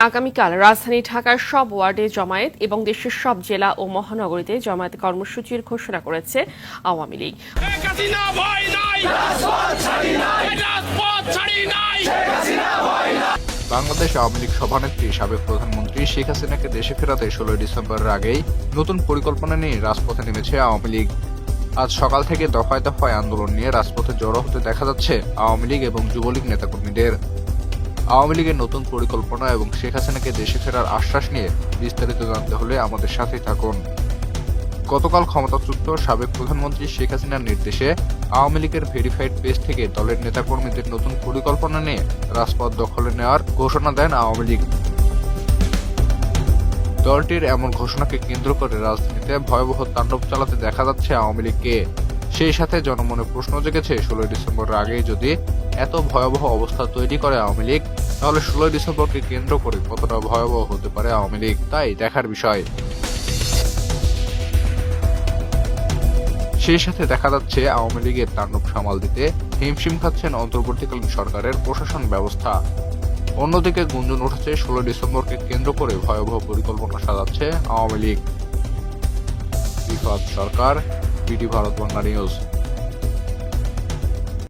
আগামীকাল রাজধানী ঢাকার সব ওয়ার্ডে জমায়েত এবং দেশের সব জেলা ও মহানগরীতে জমায়েত কর্মসূচির ঘোষণা করেছে আওয়ামী লীগ। বাংলাদেশ আওয়ামী লীগ সভানেত্রী সাবেক প্রধানমন্ত্রী শেখ হাসিনাকে দেশে ফেরাতে ষোলোই ডিসেম্বরের আগেই নতুন পরিকল্পনা নিয়ে রাজপথে নেমেছে আওয়ামী লীগ। আজ সকাল থেকে দফায় দফায় আন্দোলন নিয়ে রাজপথে জড়ো হতে দেখা যাচ্ছে আওয়ামী লীগ এবং যুবলীগ নেতাকর্মীদের। আওয়ামী লীগের নতুন পরিকল্পনা এবং শেখ হাসিনাকে দেশে ফেরার আশ্বাস নিয়ে বিস্তারিত জানতে হলে আমাদের সাথেই থাকুন। গতকাল ক্ষমতাচ্যুত সাবেক প্রধানমন্ত্রী শেখ হাসিনার নির্দেশে আওয়ামী লীগের ভেরিফাইড পেজ থেকে দলের নেতাকর্মীদের নতুন পরিকল্পনা নিয়ে রাজপথ দখলে নেওয়ার ঘোষণা দেন আওয়ামী লীগ। দলটির এমন ঘোষণাকে কেন্দ্র করে রাজধানীতে ভয়াবহ তাণ্ডব চালাতে দেখা যাচ্ছে আওয়ামী লীগকে। সেই সাথে জনমনে প্রশ্ন জেগেছে, ষোলোই ডিসেম্বরের আগে যদি এত ভয়াবহ অবস্থা তৈরি করে আওয়ামী লীগ, তাহলে ষোলোই ডিসেম্বরকে কেন্দ্র করে কতটা ভয়াবহ হতে পারে আওয়ামী লীগ? তাই দেখার বিষয়। সেই সাথে দেখা যাচ্ছে আওয়ামী লীগের তাণ্ডব সামাল দিতে হিমশিম খাচ্ছেন অন্তর্বর্তীকালীন সরকারের প্রশাসন ব্যবস্থা। অন্যদিকে গুঞ্জন উঠেছে ষোলো ডিসেম্বরকে কেন্দ্র করে ভয়াবহ পরিকল্পনা সাজাচ্ছে Awami League. Rifat Sarkar PT Bharat Bangla news.